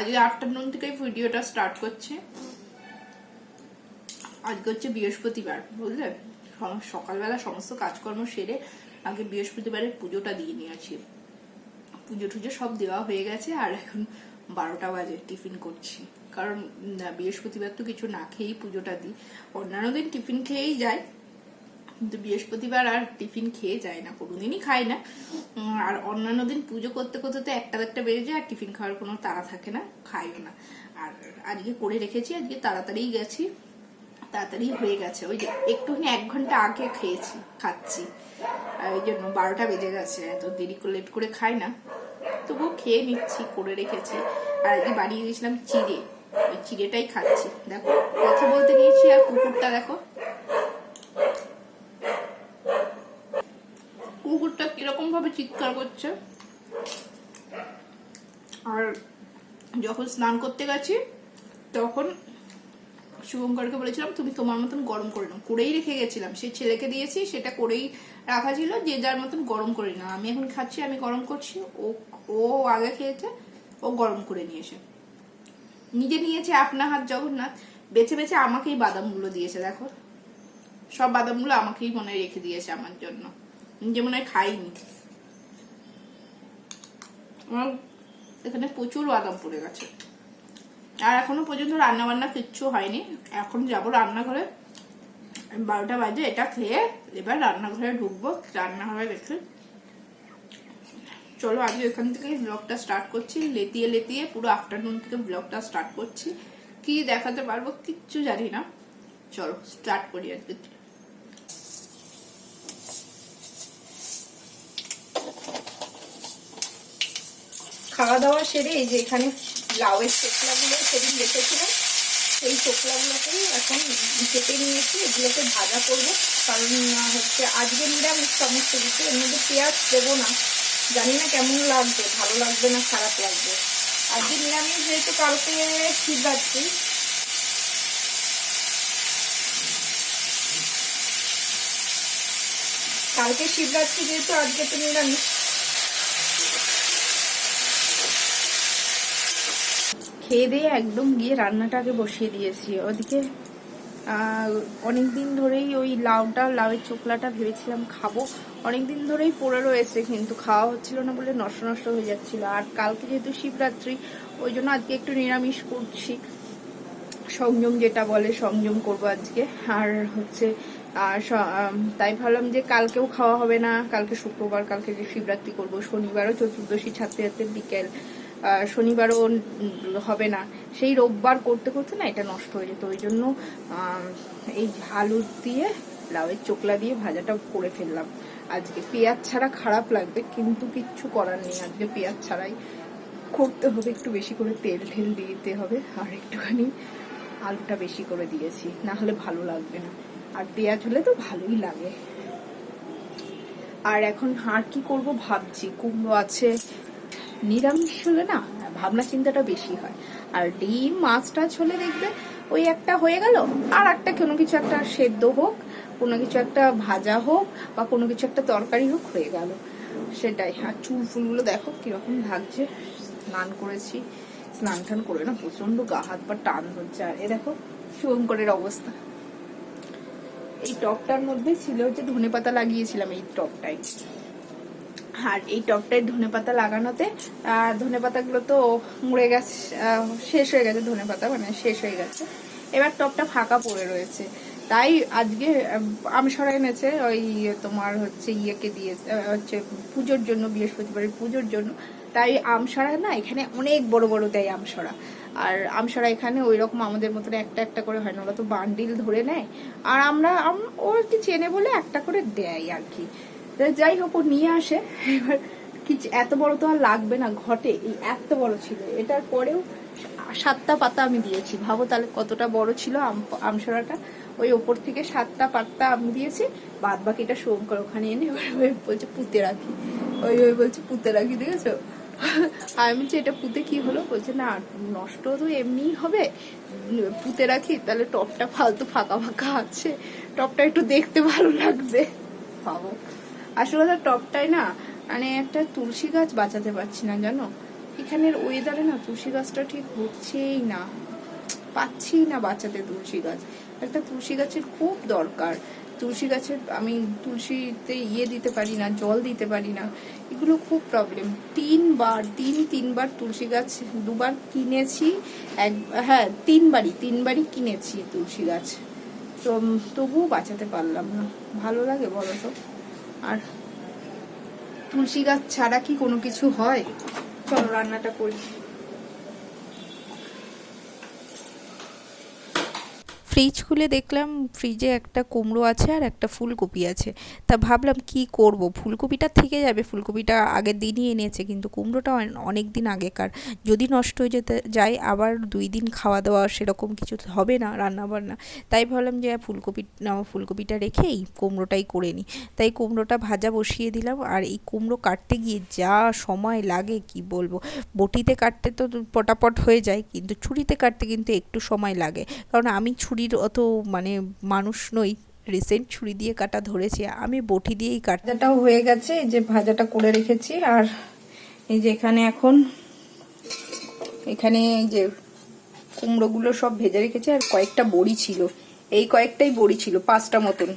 আজকে আফটারনুন থেকে ভিডিওটা স্টার্ট করছে। আজকে হচ্ছে বৃহস্পতিবার, বুঝলে? সকালবেলা সমস্ত কাজকর্ম সেরে আগে বৃহস্পতিবারের পুজোটা দিয়ে নিয়েছি। পুজো টুজো সব দেওয়া হয়ে গেছে আর এখন বারোটা বাজে, টিফিন করছি। কারণ বৃহস্পতিবার তো কিছু না খেয়েই পুজোটা দিই। অন্যান্য দিন টিফিন খেয়েই যায় কিন্তু বৃহস্পতিবার আর টিফিন খেয়ে যায় না, কোনোদিনই খাই না। আর অন্যান্য দিন পুজো করতে করতে তো একটা একটা বেড়ে যায়, আর টিফিন খাওয়ার কোনো তাড়া থাকে না খাইও না। আর আজকে করে রেখেছি, আজকে তাড়াতাড়ি গেছি, তাড়াতাড়ি হয়ে গেছে। ওই যে একটুখানি এক ঘণ্টা আগে খেয়েছি, খাচ্ছি। আর ওই জন্য বারোটা বেজে গেছে, এত দেরি করে লেট করে খাই না। তবুও খেয়ে নিচ্ছি, করে রেখেছি। আর আজকে বানিয়ে দিয়েছিলাম চিড়ে, ওই চিড়েটাই খাচ্ছি। দেখো, কথা বলতে নিয়েছি আর কুকুরটা দেখো। কুকুরটা কীরকম ভাবে চিৎকার করছে। আর যখন স্নান করতে গেছি, তখন শুভঙ্করকে বলেছিলাম, তুমি তোমার মতন গরম করে নাও। করেই রেখে গেছিলাম। সেই ছেলেকে দিয়েছি, সেটা করেই রাখা ছিল যে যার মতন গরম করে নাও। আমি এখন খাচ্ছি, আমি গরম করছি, ও ও আগে খেয়েছে, ও গরম করে নিয়েছে। নিজে নিয়েছে আপনা হাত জগন্নাথ, বেছে বেছে আমাকেই বাদামগুলো দিয়েছে, দেখো। সব বাদামগুলো আমাকেই মনে রেখে দিয়েছে আমার জন্য। নিজে মনে হয় খাইনি। আমার এখানে প্রচুর বাদাম পড়ে গেছে। আর এখনও পর্যন্ত রান্না বান্না কিচ্ছু হয়নি। এখন যাব রান্নাঘরে। বারোটা বাজে এটা খেয়ে এবার রান্নাঘরে ঢুকবো রান্নাঘরে দেখে। চলো আজকে এখান থেকে ব্লগটা স্টার্ট করছি। লেতিয়ে লেতিয়ে পুরো আফটারনুন থেকে ব্লগটা স্টার্ট করছি। কি দেখাতে পারব কিচ্ছু জানি না। চলো স্টার্ট করি আজকে। খাওয়া দাওয়া সেরে এই যে এখানে লাউয়ের চোখলাগুলো সেদিন রেখেছিলাম। সেই চোখলাগুলোকেই এখন কেটে নিয়েছি, এগুলোকে ভাজা করব। কারণ হচ্ছে আজকে নিরামিষ সমস্ত কিছু, এর মধ্যে পেঁয়াজ দেবো না। জানি না কেমন লাগবে, ভালো লাগবে না খারাপ লাগবে। আজকে নিরামিষ যেহেতু, কালকে শিবরাত্রি। কালকে শিবরাত্রি যেহেতু, আজকে তো নিরামিষ। খেয়ে দিয়ে একদম গিয়ে রান্নাটাকে বসিয়ে দিয়েছি। ওদিকে অনেক দিন ধরেই ওই লাউটা, লাউয়ের চোখলাটা ভেবেছিলাম খাব। অনেক দিন ধরেই পড়ে রয়েছে, কিন্তু খাওয়া হচ্ছিল না বলে নষ্ট নষ্ট হয়ে যাচ্ছিল। আর কালকে যেহেতু শিবরাত্রি, ওই জন্য আজকে একটু নিরামিষ করছি। সংযম যেটা বলে, সংযম করব আজকে। আর হচ্ছে তাই ভাবলাম যে কালকেও খাওয়া হবে না। কালকে শুক্রবার, কালকে যে শিবরাত্রি করব, শনিবারও চতুর্দশী ছাড়তে বিকেল। শনিবারও হবে না। সেই রোববার করতে করতে না এটা নষ্ট হয়ে যেত। ওই জন্য এই আলু দিয়ে, লাউয়ের চোকলা দিয়ে ভাজাটা করে ফেললাম। আজকে পেঁয়াজ ছাড়া খারাপ লাগবে, কিন্তু কিচ্ছু করার নেই। আজকে পেঁয়াজ ছাড়াই করতে হবে, একটু বেশি করে তেল ঠেল দিতে হবে, আর একটুখানি আলুটা বেশি করে দিয়েছি, না হলে ভালো লাগবে না। আর পেঁয়াজ হলে তো ভালোই লাগে। আর এখন আর কি করব ভাবছি, কুমড়ো আছে নিরামিষ হলে না, ভাবনা চিন্তাটা বেশি হয়। আর ডিম, মাছ টাছ হলে দেখবে ওই একটা হয়ে গেল, আর একটা কোনো কিছু একটা সেদ্ধ হোক, কোনো কিছু একটা ভাজা হোক, বা কোনো কিছু একটা তরকারি হোক হয়ে গেল। সেটাই। আর চুল ফুলগুলো দেখো কীরকম লাগছে স্নান করেছি। স্নান টান করে না প্রচণ্ড গা হাত বা টান হচ্ছে। আর এ দেখো শুভঙ্করের অবস্থা। এই টপটার মধ্যে ছিল হচ্ছে ধনে পাতা লাগিয়েছিলাম এই টপটাই। আর এই টপটায় ধনে পাতা লাগানোতে ধনে পাতাগুলো তো মুড়ে গেছে শেষ হয়ে গেছে ধনে পাতা মানে শেষ হয়ে গেছে। এবার টপটা ফাঁকা পড়ে রয়েছে। তাই আজকে আহ, আমসরা এনেছে ওই তোমার হচ্ছে ইয়েকে দিয়ে হচ্ছে পুজোর জন্য বৃহস্পতিবারের পুজোর জন্য। তাই আমসরা না এখানে অনেক বড় বড় দেয় আমসরা আর আমসরা এখানে ওই রকম আমাদের মতন একটা একটা করে হয় না ওরা তো বান্ডিল ধরে নেয়। আর আমরা আম- ও কি চেনে বলে একটা করে দেয় আর কি। যাই হোক নিয়ে আসে। এবার কিছু এত বড় তো আর লাগবে না, ঘটে। এই এত বড় ছিল। এটার পরেও সাতটা পাতা আমি দিয়েছি। ভাবো তাহলে কতটা বড় ছিল আম- আমসরাটা ওই ওপর থেকে সাতটা পাতা আমি দিয়েছি। বাদ বাকিটা সোম করে ওখানে এনে বলছে, পুঁতে রাখি। ওই ওই বলছে, পুঁতে রাখি, দেখেছ? আমি বলছি, এটা পুঁতে কি হলো? বলছে, না, নষ্ট তো এমনিই হবে। পুঁতে রাখি, তাহলে টপটা ফালতু ফাঁকা ফাঁকা আছে। টপটা একটু দেখতে ভালো লাগবে। পাবো আসলে তো টপটাই না মানে একটা তুলসী গাছ বাঁচাতে পারছি না, জানো? এখানের ওয়েদারে না তুলসী গাছটা ঠিক হচ্ছেই না। পাচ্ছি না বাঁচাতে তুলসী গাছ। একটা তুলসী গাছের খুব দরকার। তুলসী গাছের, আমি তুলসীতে ইয়ে দিতে পারি না, জল দিতে পারি না। এগুলো খুব প্রবলেম তিনবার, তিন, তিনবার তুলসী গাছ দুবার কিনেছি, এক হ্যাঁ তিনবারই তিনবারই কিনেছি তুলসী গাছ। তো, তবুও বাঁচাতে পারলাম না। ভালো লাগে বলো তো? আর তুলসী গাছ ছাড়া কি কোনো কিছু হয়? চলো রান্নাটা করি। ফ্রিজ খুলে দেখলাম ফ্রিজে একটা কুমড়ো আছে আর একটা ফুলকপি আছে। তা ভাবলাম কি করব? ফুলকপিটা থেকে যাবে। ফুলকপিটা আগের দিনই এনেছে, কিন্তু কুমড়োটা অনেক দিন আগেকার। যদি নষ্ট হয়ে যেতে যায়, আবার দুই দিন খাওয়া দাওয়া সেরকম কিছু হবে না রান্না বান্না তাই ভাবলাম যে ফুলকপি ফুলকপিটা রেখে এই কুমড়োটাই করে নিই। তাই কুমড়োটা ভাজা বসিয়ে দিলাম আর এই কুমড়ো কাটতে গিয়ে যা সময় লাগে, কি বলব? বটিতে কাটতে তো পটাপট হয়ে যায়, কিন্তু ছুরিতে কাটতে কিন্তু একটু সময় লাগে। কারণ আমি ছুরির অত মানে মানুষ নই। রিসেন্ট ছুরি দিয়ে কাটা ধরেছি, আমি বটি দিয়েই কাটাটাও হয়ে গেছে, এই যে ভাজাটা করে রেখেছি, আর এই যে এখানে এখন, এখানে এই যে কুমড়োগুলো সব ভেজে রেখেছি, আর কয়েকটা বড়ি ছিল। এই কয়েকটাই বড়ি ছিল, পাঁচটা মতন।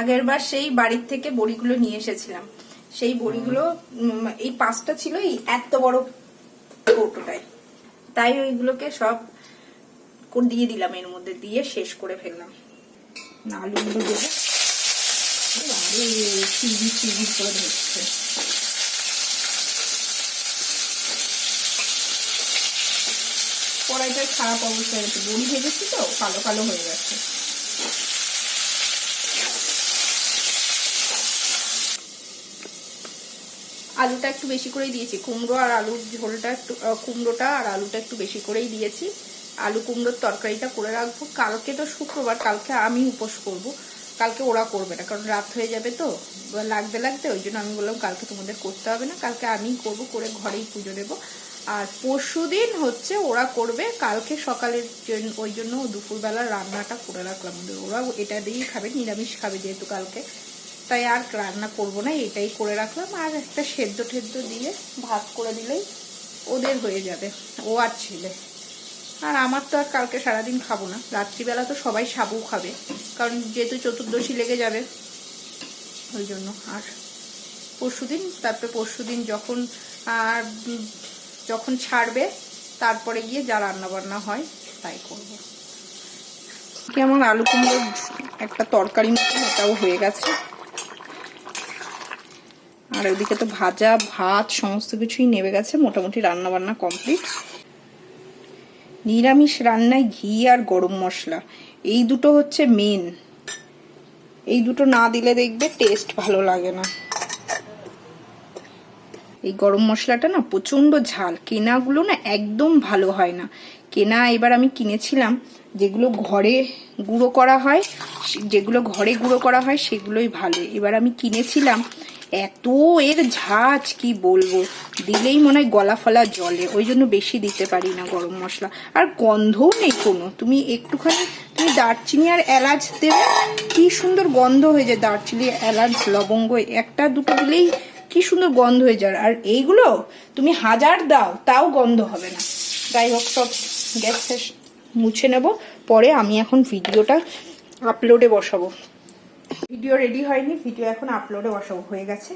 আগের বার সেই বাড়ির থেকে বড়িগুলো নিয়ে এসেছিলাম। সেই বড়িগুলো এই পাঁচটা ছিল এই এত বড় কৌটোটায় তাই ওইগুলোকে সব দিয়ে দিলাম এর মধ্যে? দিয়ে শেষ করে ফেললাম। আলুগুলো দেবো কড়াইটার খারাপ অবস্থা হয়ে গেছে বড়ি ভেজেছি তো, কালো কালো হয়ে গেছে। আলুটা একটু বেশি করেই দিয়েছি। কুমড়ো আর আলুর ঝোলটা একটু কুমড়োটা আর আলুটা একটু বেশি করেই দিয়েছি। আলু কুমড়োর তরকারিটা করে রাখব। কালকে তো শুক্রবার, কালকে আমি উপোস করব। কালকে ওরা করবে না, কারণ রাত হয়ে যাবে তো। লাগতে লাগতে, ওই জন্য আমি বললাম কালকে তোমাদের করতে হবে না, কালকে আমিই করব, করে ঘরেই পুজো দেবো। আর পরশু দিন হচ্ছে ওরা করবে, কালকে সকালের ওই জন্য দুপুরবেলা রান্নাটা করে রাখলাম। ওরা এটা দিয়েই খাবে, নিরামিষ খাবে যেহেতু কালকে। তাই আর রান্না করব না, এটাই করে রাখলাম। আর একটা সেদ্ধ টেদ্ধ দিয়ে ভাত করে দিলেই ওদের হয়ে যাবে, ও আর ছেলে। আর আমার তো আর কালকে সারাদিন খাব না। রাত্রিবেলা তো সবাই সাবু খাবে, কারণ যেহেতু চতুর্দশী লেগে যাবে, ওই জন্য। আর পরশুদিন, তারপরে পরশুদিন যখন, আর যখন ছাড়বে, তারপরে গিয়ে যা রান্না বান্না হয়, তাই করব। আমার আলু কুমড়োর একটা তরকারি মতন এটাও হয়ে গেছে। আর ওদিকে তো ভাজা, ভাত, সমস্ত কিছুই নেমে গেছে, মোটামুটি রান্না বান্না কমপ্লিট। নিরামিষ রান্নায় ঘি আর গরম মশলা। এই দুটো হচ্ছে মেন এই দুটো না দিলে দেখবে টেস্ট ভালো লাগে না। এই গরম মশলাটা না প্রচণ্ড ঝাল। কেনাগুলো না একদম ভালো হয় না। কেনা এবার আমি কিনেছিলাম, যেগুলো ঘরে গুঁড়ো করা হয় যেগুলো ঘরে গুঁড়ো করা হয় সেগুলোই ভালো। এবার আমি কিনেছিলাম এত এর ঝাঁজ, কি বলব? দিলেই মনে হয় গলা ফলা জলে ওই জন্য বেশি দিতে পারি না গরম মশলা। আর গন্ধও নেই কোনো। তুমি একটুখানি, তুমি দারচিনি আর এলাচ দেবে, কি সুন্দর গন্ধ হয়ে যায়। দারচিনি, এলাচ, লবঙ্গ, একটা দুটো দিলেই কি সুন্দর গন্ধ হয়ে যায়। আর এইগুলো তুমি হাজার দাও, তাও গন্ধ হবে না। যাই হোক, সব গ্যাস মুছে নেব। পরে আমি এখন ভিডিওটা আপলোডে বসাবো। ভিডিও রেডি হয়নি ভিডিও এখন আপলোডে বসাবো হয়ে গেছে।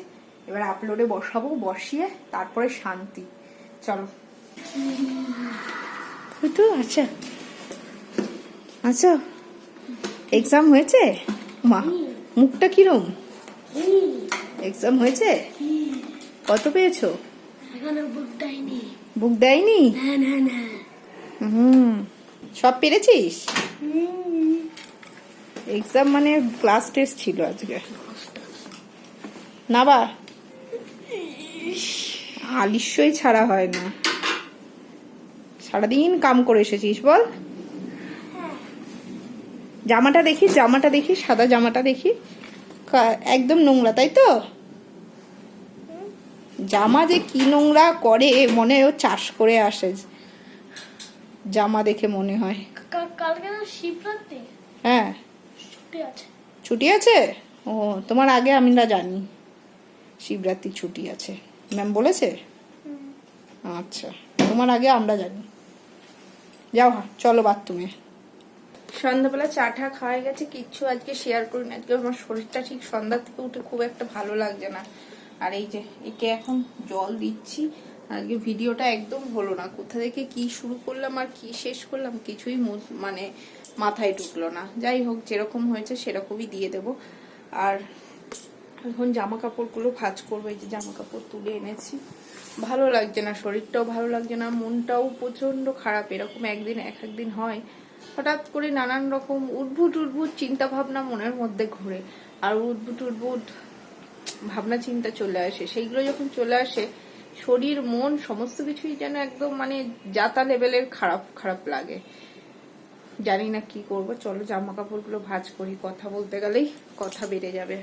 এবার আপলোডে বসাবো বসিয়ে তারপরে শান্তি। চলো। তো আচ্ছা। আচ্ছা এক্সাম হয়েছে? মা মুখটা কিরম? এক্সাম হয়েছে? কত পেয়েছ? বুক দেয়নি। বুক দেয়নি? না না না। হুম সব পেরেছিস? এক্সাম মানে ক্লাস টেস্ট ছিল আজকে। না বা আলিস্যই ছাড়া হয় না। সারাদিন কাম করে এসেছিস বল। জামাটা দেখি জামাটা দেখি সাদা জামাটা দেখি। একদম নোংরা তাই তো? জামা যে কি নোংরা করে মনে ও চাষ করে আসে। জামা দেখে মনে হয়। কালকে হ্যাঁ। ছুটি আছে। ছুটি আছে? ও তোমার আগে আমরা জানি। শিবরাত্রি ছুটি আছে। ম্যাম বলেছে? আচ্ছা তোমার আগে আমরা জানি। যাও হা চলো বাথরুমে। সন্ধ্যাবেলা চা টা খাওয়া গেছে কিচ্ছু আজকে শেয়ার করি না আজকে আমার শরীরটা ঠিক সন্ধ্যা থেকে উঠে খুব একটা ভালো লাগছে না। আর এই যে একে এখন জল দিচ্ছি। আজকে ভিডিওটা একদম হলো না। কোথা থেকে কি শুরু করলাম আর কি শেষ করলাম কিছুই মু- মানে মাথায় ঢুকলো না। যাই হোক, যেরকম হয়েছে সেরকমই দিয়ে দেব। আর এখন জামা কাপড়গুলো ভাজ করব, এই যে জামা কাপড় তুলে এনেছি। ভালো লাগছে না, শরীরটাও ভালো লাগছে না, মনটাও প্রচণ্ড খারাপ, এরকম একদিন এক একদিন হয়। হঠাৎ করে নানান রকম উদ্ভুট উদ্ভুট চিন্তা ভাবনা মনের মধ্যে ঘুরে। আর উদ্ভুট উদ্ভুট ভাবনা চিন্তা চলে আসে। সেইগুলো যখন চলে আসে, শরীর, মন, সমস্ত কিছুই যেন একদম মানে যাতা লেভেলের খারাপ খারাপ লাগে। জানি না কি করব। চলো জামা কাপড়গুলো ভাজ করি। কথা বলতে গেলেই কথা বেড়ে যাবে।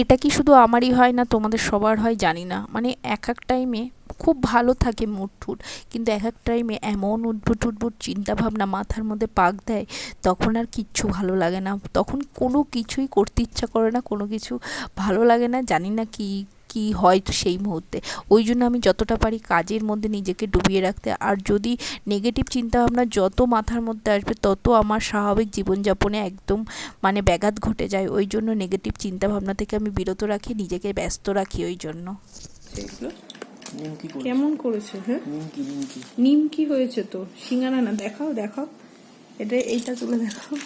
এটা কি শুধু আমারই হয় না তোমাদের সবার হয় জানি না। মানে এক এক টাইমে খুব ভালো থাকে মুড ঠুট কিন্তু এক এক টাইমে এমন উদ্ভুট উদ্ভুট চিন্তাভাবনা মাথার মধ্যে পাক দেয়, তখন আর কিচ্ছু ভালো লাগে না। তখন কোনো কিছুই করতে ইচ্ছা করে না, কোনো কিছু ভালো লাগে না। জানি না কি কি হয় তো সেই মুহূর্তে। ওই জন্য আমি যতটা পারি কাজের মধ্যে নিজেকে ডুবিয়ে রাখতে। আর যদি নেগেটিভ চিন্তাভাবনা যত মাথার মধ্যে আসবে তত আমার স্বাভাবিক জীবনযাপনে একদম মানে ব্যাঘাত ঘটে যায়। ওই জন্য নেগেটিভ চিন্তাভাবনা থেকে আমি বিরত রাখি নিজেকে ব্যস্ত রাখি ওই জন্য। কেমন করেছে হ্যাঁ? নিমকি হয়েছে তো? সিঙ্গারা না দেখাও দেখাও। এটা এইটা তুলে দেখাও।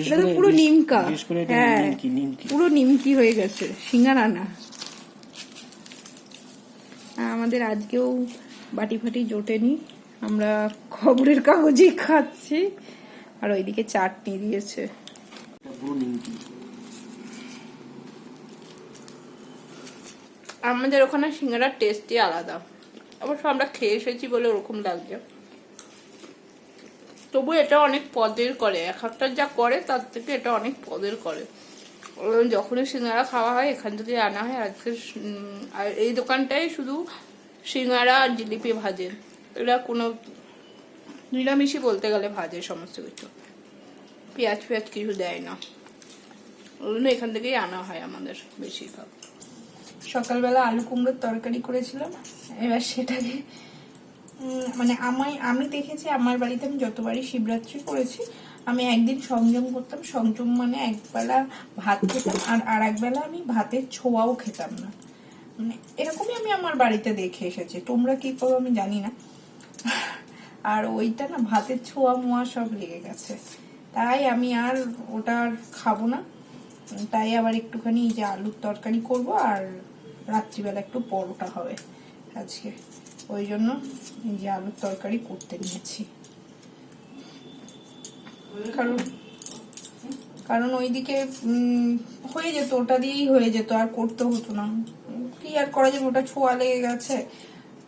এটা তো পুরো নিমকা। হ্যাঁ। নিমকি, নিমকি। পুরো নিমকি হয়ে গেছে সিঙ্গারা না। আমাদের আজকেও বাটি ফাটি জোটেনি। আমরা খবরের কাগজই খাচ্ছি। আর ওইদিকে চাটনি দিয়েছে। আমাদের ওখানে সিঙ্গারার টেস্টই আলাদা। অবশ্য আমরা খেয়ে এসেছি বলে ওরকম লাগছে। তবু এটা অনেক পদের করে। এক একটা যা করে, তার থেকে এটা অনেক পদের করে। যখনই সিঙ্গারা খাওয়া হয়, এখান থেকে আনা হয়। আজকে এই দোকানটাই শুধু সিঙ্গারা আর জিলিপি ভাজে। এরা কোনো নিরামিষই বলতে গেলে ভাজে সমস্ত কিছু। পেঁয়াজ পেঁয়াজ কিছু দেয় না। জন্য এখান থেকেই আনা হয় আমাদের বেশিরভাগ। সকালবেলা আলু কুমড়োর তরকারি করেছিলাম। এবার সেটাকে মানে আমায়, আমি দেখেছি আমার বাড়িতে আমি যতবারই শিবরাত্রি করেছি, আমি একদিন সংযম করতাম। সংযম মানে একবেলা ভাত খেতাম আর আর একবেলা আমি ভাতের ছোঁয়াও খেতাম না। মানে এরকমই আমি আমার বাড়িতে দেখে এসেছি। তোমরা কি করো আমি জানি না। আর ওইটা না ভাতের ছোঁয়া মোয়া সব লেগে গেছে। তাই আমি আর ওটা আর খাব না। তাই আবার একটুখানি যে আলুর তরকারি করব আর রাত্রিবেলা একটু পরোটা হবে আজকে। ওই জন্য এই যে আলুর তরকারি করতে নিয়েছি। কারণ কারণ ওইদিকে হয়ে যেত, ওটা দিয়েই হয়ে যেত, আর করতে হতো না। কি আর করা যাবে? ওটা ছোঁয়া লেগে গেছে।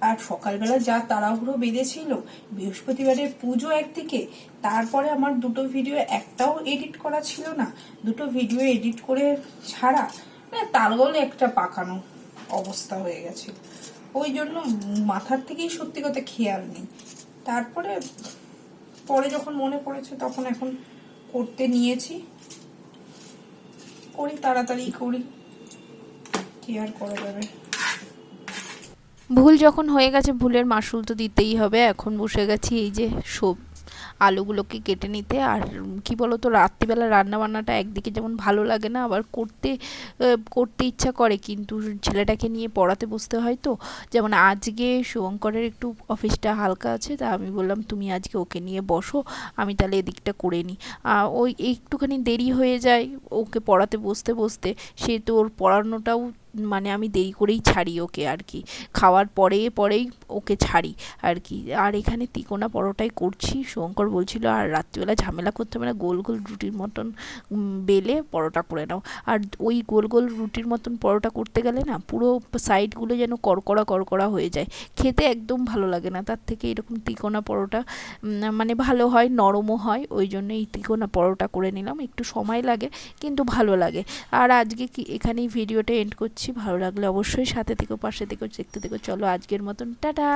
আর সকালবেলা যা তাড়াহুড়ো বেঁধেছিল, বৃহস্পতিবারের পুজো একদিকে, তারপরে আমার দুটো ভিডিও একটাও এডিট করা ছিল না। দুটো ভিডিও এডিট করে ছাড়া মানে তালগোলে একটা পাকানো অবস্থা হয়ে গেছে। ওই জন্য মাথার থেকেই সত্যি কথা খেয়াল নেই। তারপরে, পরে যখন মনে পড়েছে, তখন এখন করতে নিয়েছি। করি, তাড়াতাড়ি করি। কি আর করা যাবে? ভুল যখন হয়ে গেছে, ভুলের মাসুল তো দিতেই হবে। এখন বসে গেছি এই যে সব আলুগুলোকে কেটে নিতে। আর কি বলতো, রাত্রিবেলা রান্না বান্নাটা একদিকে যেমন ভালো লাগে না, আবার করতে করতে ইচ্ছা করে, কিন্তু ছেলেটাকে নিয়ে পড়াতে বসতে হয় তো। যেমন আজকে শুভঙ্করের একটু অফিসটা হালকা আছে, তা আমি বললাম, তুমি আজকে ওকে নিয়ে বসো, আমি তাহলে এদিকটা করে নিই। ওই একটুখানি দেরি হয়ে যায় ওকে পড়াতে বসতে বসতে। সে তো ওর পড়ানোটাও মানে আমি দেরি করেই ছাড়ি ওকে আর কি। খাওয়ার পরে, পরেই ওকে ছাড়ি আর কি। আর এখানে তিকোনা পরোটাই করছি। শঙ্কর বলছিল, আর রাত্রিবেলা ঝামেলা করতে হবে না, গোল গোল রুটির মতন বেলে পরোটা করে নাও। আর ওই গোল গোল রুটির মতন পরোটা করতে গেলে না, পুরো সাইডগুলো যেন করকড়া করকড়া হয়ে যায়। খেতে একদম ভালো লাগে না। তার থেকে এরকম তিকোনা পরোটা মানে ভালো হয়, নরমও হয়, ওই জন্য এই তিকোনা পরোটা করে নিলাম। একটু সময় লাগে, কিন্তু ভালো লাগে। আর আজকে কি, এখানেই ভিডিওটা এন্ড করছি ভালো লাগলে অবশ্যই সাথে থেকে পাশে থেকে দেখতে থেকো। চলো আজকের মতন টাটা!